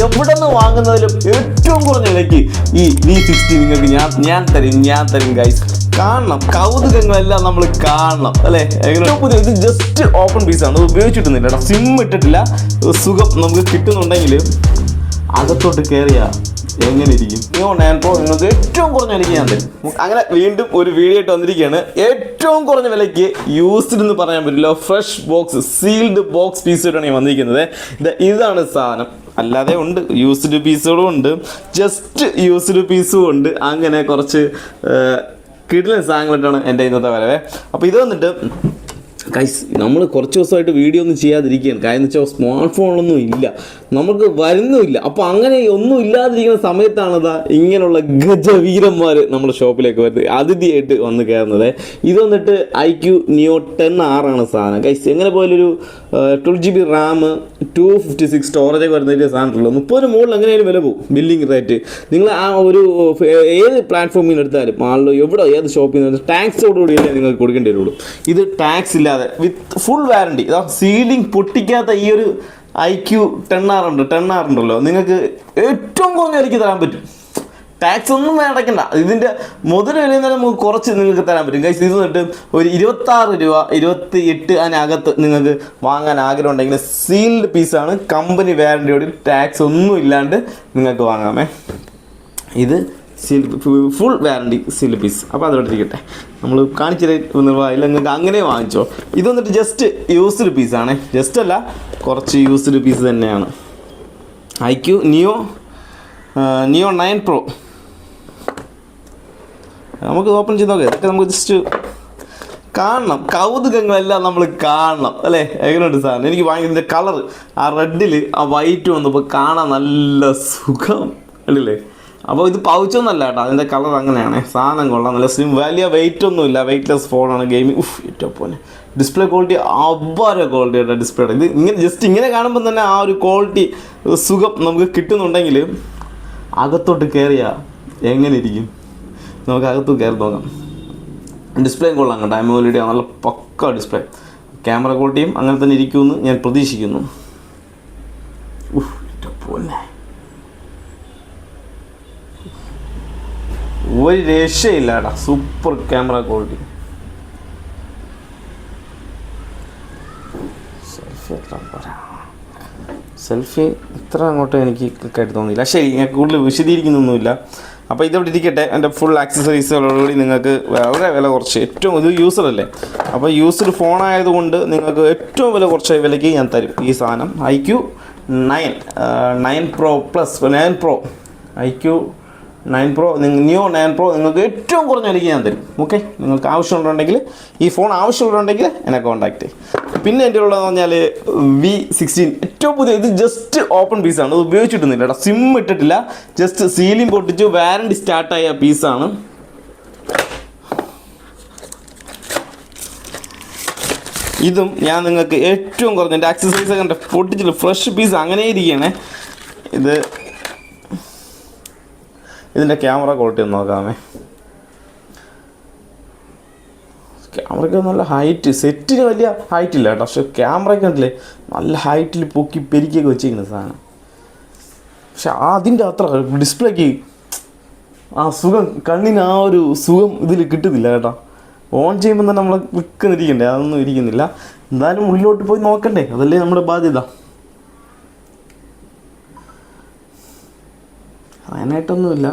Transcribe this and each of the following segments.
എവിടെ നിന്ന് വാങ്ങുന്നതിലും ഏറ്റവും കുറഞ്ഞ വിലയ്ക്ക് ഈ വി സിക്സ്റ്റി നിങ്ങൾക്ക് ഞാൻ ഞാൻ തരും ഞാൻ തരും ഗൈസ് കാണണം. കൗതുകങ്ങളെല്ലാം നമ്മൾ കാണണം അല്ലേ? ഏറ്റവും പുതിയ ഇത് ജസ്റ്റ് ഓപ്പൺ പീസാണ് ഇത് ഉപയോഗിച്ചിട്ടൊന്നുമില്ല സിം ഇട്ടിട്ടില്ല. സുഖം നമുക്ക് കിട്ടുന്നുണ്ടെങ്കിൽ അകത്തോട്ട് കയറിയ എങ്ങനെ ഇരിക്കും നിയോ നയൻ പ്രോ നിങ്ങൾക്ക് ഏറ്റവും കുറഞ്ഞ വിലയ്ക്ക് ഞാൻ തരും. അങ്ങനെ വീണ്ടും ഒരു വീഡിയോ ആയിട്ട് വന്നിരിക്കുകയാണ്. ഏറ്റവും കുറഞ്ഞ വിലയ്ക്ക് യൂസ്ഡ് എന്ന് പറയാൻ പറ്റില്ല. ഫ്രഷ് ബോക്സ് സീൽഡ് ബോക്സ് പീസായിട്ടാണ് ഞാൻ വന്നിരിക്കുന്നത്. ഇതാണ് സാധനം. അല്ലാതെ ഉണ്ട്. യൂസ്ഡ് പീസുകളും ഉണ്ട്. ജസ്റ്റ് യൂസ്ഡ് പീസും ഉണ്ട്. അങ്ങനെ കുറച്ച് കിടിലൻ സാധനങ്ങളായിട്ടാണ് എന്റെ ഇന്നത്തെ വരവേ. അപ്പോൾ ഇത് വന്നിട്ട് കൈസ് നമ്മൾ കുറച്ച് ദിവസമായിട്ട് വീഡിയോ ഒന്നും ചെയ്യാതിരിക്കുകയാണ്. കാര്യം എന്ന് വെച്ചാൽ സ്മാർട്ട് ഫോണൊന്നും ഇല്ല. നമുക്ക് വരുന്നുമില്ല അപ്പോൾ അങ്ങനെ ഒന്നും ഇല്ലാതിരിക്കുന്ന സമയത്താണ് ഇതാ ഇങ്ങനെയുള്ള ഗജവീരന്മാർ നമ്മുടെ ഷോപ്പിലേക്ക് വരുന്നത്. അതിഥിയായിട്ട് വന്ന് കയറുന്നത്. ഇത് വന്നിട്ട് ഐ ക്യു നിയോ ടെൻ ആറാണ് സാധനം. കൈസ് എങ്ങനെ പോലൊരു twelve G B RAM two fifty six storage വരുന്നതിന്റെ സാധനമുള്ളൂ മുപ്പതിന് മുകളിൽ എങ്ങനെയാലും വില പോകും. ബില്ലിംഗ് റേറ്റ് നിങ്ങൾ ആ ഒരു ഏത് പ്ലാറ്റ്ഫോമിൽ എടുത്താലും ആളുകൾ എവിടെ ഏത് ഷോപ്പിൽ നിന്ന് ടാക്സോടുകൂടിയല്ലേ നിങ്ങൾക്ക് കൊടുക്കേണ്ടി വരുള്ളൂ. ഇത് ടാക്സ് ഇല്ലാതെ. വിത്ത് ഫുൾ വാറണ്ടി ഇതാ സീലിംഗ് പൊട്ടിക്കാത്ത ഈ ഒരു ഐ ക്യു ടെൻ ആർ ഉണ്ട്. ടെൻ ആർ ഉണ്ടല്ലോ. നിങ്ങൾക്ക് ഏറ്റവും കുറഞ്ഞ വിലയ്ക്ക് തരാൻ പറ്റും. ടാക്സ് ഒന്നും അടയ്ക്കണ്ട. ഇതിന്റെ മുതൽ വിലയിൽ നിന്ന് നമുക്ക് കുറച്ച് നിങ്ങൾക്ക് തരാൻ പറ്റും. കൈസ് ഇത് തൊട്ട് ഒരു ഇരുപത്താറ് രൂപ ഇരുപത്തി എട്ട് അതിനകത്ത് നിങ്ങൾക്ക് വാങ്ങാൻ ആഗ്രഹം ഉണ്ടെങ്കിൽ സീൽഡ് പീസാണ് കമ്പനി വാറണ്ടിയോട് ടാക്സ് ഒന്നും ഇല്ലാണ്ട് നിങ്ങൾക്ക് വാങ്ങാമേ ഇത് ഫുൾ വാറണ്ടി സിലബീസ് അപ്പോൾ അതോട്ടിരിക്കട്ടെ നമ്മൾ കാണിച്ചില്ല നിങ്ങൾക്ക് അങ്ങനെ വാങ്ങിച്ചോ. ഇത് വന്നിട്ട് ജസ്റ്റ് യൂസ്ഡ് പീസാണ് ജസ്റ്റ് അല്ല കുറച്ച് യൂസ്ഡ് പീസ് തന്നെയാണ്. I Q neo neo nine pro. നമുക്ക് ഓപ്പൺ ചെയ്ത് നോക്കാം. ഇതൊക്കെ നമുക്ക് ജസ്റ്റ് കാണണം. കൗതുകങ്ങളെല്ലാം നമ്മൾ കാണണം. അല്ലേ? എങ്ങനെയുണ്ട് സാറിന് എനിക്ക് ഇതിന്റെ കളർ ആ റെഡിൽ ആ വൈറ്റ് വന്നപ്പോൾ കാണാൻ നല്ല സുഖം. അല്ലേ അപ്പോൾ ഇത് പൗച്ചൊന്നല്ല കേട്ടോ. അതിന്റെ കളർ അങ്ങനെയാണ്. സാധനം കൊള്ളാം. നല്ല സ്ലിം വലിയ വെയിറ്റ് ഒന്നുമില്ല. വെയിറ്റ്ലെസ് ഫോണാണ് ഗെയിമിംഗ് ഉഫ് ഏറ്റവും പോലെ ഡിസ്പ്ലേ ക്വാളിറ്റി അപാര ക്വാളിറ്റിയുടെ ഡിസ്പ്ലേ ഇത് ഇങ്ങനെ ജസ്റ്റ് ഇങ്ങനെ കാണുമ്പോൾ തന്നെ ആ ഒരു ക്വാളിറ്റി സുഖം നമുക്ക് കിട്ടുന്നുണ്ടെങ്കിൽ അകത്തോട്ട് കയറിയ എങ്ങനെ ഇരിക്കും? നമുക്ക് അകത്ത് കയറി നോക്കാം. ഡിസ്പ്ലേ കൊള്ളാം കേട്ടോ. നല്ല പക്ക ഡിസ്പ്ലേ ക്യാമറ ക്വാളിറ്റിയും അങ്ങനെ തന്നെ ഇരിക്കുമെന്ന് ഞാൻ പ്രതീക്ഷിക്കുന്നു ഉഫ്, എന്റെ പൊന്നെ. ഒരു രക്ഷയില്ല കേട്ടാ സൂപ്പർ ക്യാമറ ക്വാളിറ്റി സെൽഫി എത്ര സെൽഫി ഇത്ര അങ്ങോട്ട് എനിക്ക് ക്ലിക്കായിട്ട് തോന്നിയില്ല. ശരി ഞാൻ കൂടുതൽ വിശദീകരിക്കുന്നൊന്നുമില്ല. അപ്പോൾ ഇതവിടെ ഇരിക്കട്ടെ. എന്റെ ഫുൾ ആക്സസറീസുകളോടുകൂടി നിങ്ങൾക്ക് വളരെ വില കുറച്ച് ഏറ്റവും ഇത് യൂസർ അല്ലേ? അപ്പോൾ യൂസർ ഫോണായതുകൊണ്ട് നിങ്ങൾക്ക് ഏറ്റവും വില കുറച്ച വിലയ്ക്ക് ഞാൻ തരും. ഈ സാധനം. I Q nine nine pro plus nine pro I Q nine pro new nine pro നിങ്ങൾക്ക് ഏറ്റവും കുറഞ്ഞ വിലയ്ക്ക് ഞാൻ തരും. ഓക്കെ നിങ്ങൾക്ക് ആവശ്യമുണ്ടെങ്കിൽ ഈ ഫോൺ ആവശ്യമുണ്ടെങ്കിൽ എന്നെ കോൺടാക്റ്റ് ചെയ്യും. പിന്നെ എന്റെ ഉള്ളതെന്ന് പറഞ്ഞാൽ വി സിക്സ്റ്റീൻ ഏറ്റവും പുതിയ ഇത് ജസ്റ്റ് ഓപ്പൺ പീസാണ് ഇത് ഉപയോഗിച്ചിട്ടൊന്നുമില്ല കേട്ടോ. സിം ഇട്ടിട്ടില്ല. ജസ്റ്റ് സീലിംഗ് പൊട്ടിച്ച്. വാറണ്ടി സ്റ്റാർട്ടായ പീസാണ് ഇതും ഞാൻ നിങ്ങൾക്ക് ഏറ്റവും കുറഞ്ഞ എന്റെ ആക്സസറീസ് കണ്ട പൊട്ടിച്ചിട്ട് ഫ്രഷ് പീസ് അങ്ങനെ ഇരിക്കുകയാണ് ഇത് ഇതിന്റെ ക്യാമറ ക്വാളിറ്റി ഒന്ന് നോക്കാമേ. ക്യാമറയ്ക്ക് നല്ല ഹൈറ്റ് സെറ്റിന് വലിയ ഹൈറ്റ് ഇല്ല കേട്ടോ. പക്ഷെ ക്യാമറയ്ക്ക് കണ്ടില്ലേ നല്ല ഹൈറ്റിൽ പൊക്കി പെരിക്കൊക്കെ വെച്ചിരിക്കുന്ന സാധനം. പക്ഷെ അതിന്റെ അത്ര ഡിസ്പ്ലേക്ക് ആ സുഖം കണ്ണിന് ആ ഒരു സുഖം ഇതിൽ കിട്ടുന്നില്ല കേട്ടോ. ഓൺ ചെയ്യുമ്പോൾ തന്നെ നമ്മൾ നിൽക്കുന്നിരിക്കണ്ടേ അതൊന്നും ഇരിക്കുന്നില്ല. എന്തായാലും ഉള്ളിലോട്ട് പോയി നോക്കണ്ടേ അതല്ലേ നമ്മുടെ ബാധ്യത. അതിനായിട്ടൊന്നുമില്ല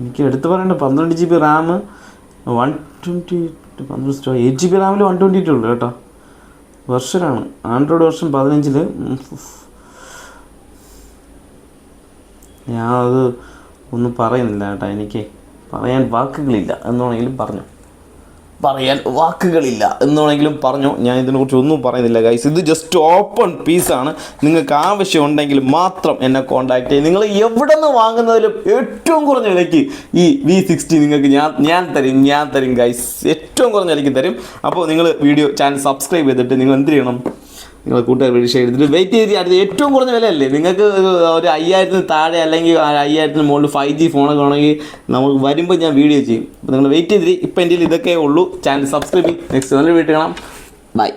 എനിക്ക് എടുത്തു പറയേണ്ട പന്ത്രണ്ട് G B RAM one twenty പന്ത്രണ്ട് സ്റ്റോ എയ്റ്റ് ജി ബി റാമിൽ വൺ ട്വന്റി ടു ഉള്ളു കേട്ടോ. വെർഷനാണ്. ആൻഡ്രോയിഡ് വെർഷൻ പതിനഞ്ചിൽ ഞാൻ അത് ഒന്നും പറയുന്നില്ല കേട്ടോ. എനിക്ക് പറയാൻ വാക്കുകളില്ല എന്നുണെങ്കിലും പറഞ്ഞു. പറയാൻ വാക്കുകളില്ല എന്നുണെങ്കിലും പറഞ്ഞു. ഞാൻ ഇതിനെക്കുറിച്ച് ഒന്നും പറയുന്നില്ല ഗൈസ് ഇത് ജസ്റ്റ് ഓപ്പൺ പീസാണ് നിങ്ങൾക്ക് ആവശ്യമുണ്ടെങ്കിൽ മാത്രം എന്നെ കോൺടാക്ട് ചെയ്യും. നിങ്ങൾ എവിടെ നിന്ന് വാങ്ങുന്നതിലും ഏറ്റവും കുറഞ്ഞ വിലയ്ക്ക് ഈ വി സിക്സ്റ്റി നിങ്ങൾക്ക് ഞാൻ ഞാൻ തരും ഞാൻ തരും ഗൈസ് ഏറ്റവും കുറഞ്ഞ വിലയ്ക്ക് തരും. അപ്പോൾ നിങ്ങൾ വീഡിയോ ചാനൽ സബ്സ്ക്രൈബ് ചെയ്തിട്ട് നിങ്ങൾ എന്ത് ചെയ്യണം? നിങ്ങൾ കൂട്ടുകാർ ഷെയർ ചെയ്തിട്ട് വെയിറ്റ് ചെയ്ത് അടുത്ത് ഏറ്റവും കുറഞ്ഞ വിലയല്ലേ? നിങ്ങൾക്ക് ഒരു അയ്യായിരത്തിന് താഴെ അല്ലെങ്കിൽ അയ്യായിരത്തിന് മുകളിൽ ഫൈവ് ജി ഫോണൊക്കെ ആണെങ്കിൽ നമുക്ക് വരുമ്പോൾ ഞാൻ വീഡിയോ ചെയ്യും. അപ്പോൾ നിങ്ങൾ വെയിറ്റ് ചെയ്തിട്ട് ഇപ്പം എന്റെ ഇതൊക്കെ ഉള്ളൂ. ചാനൽ സബ്സ്ക്രൈബ് ചെയ്യും നെക്സ്റ്റ് നല്ല വീട്ടിൽ കാണാം. ബൈ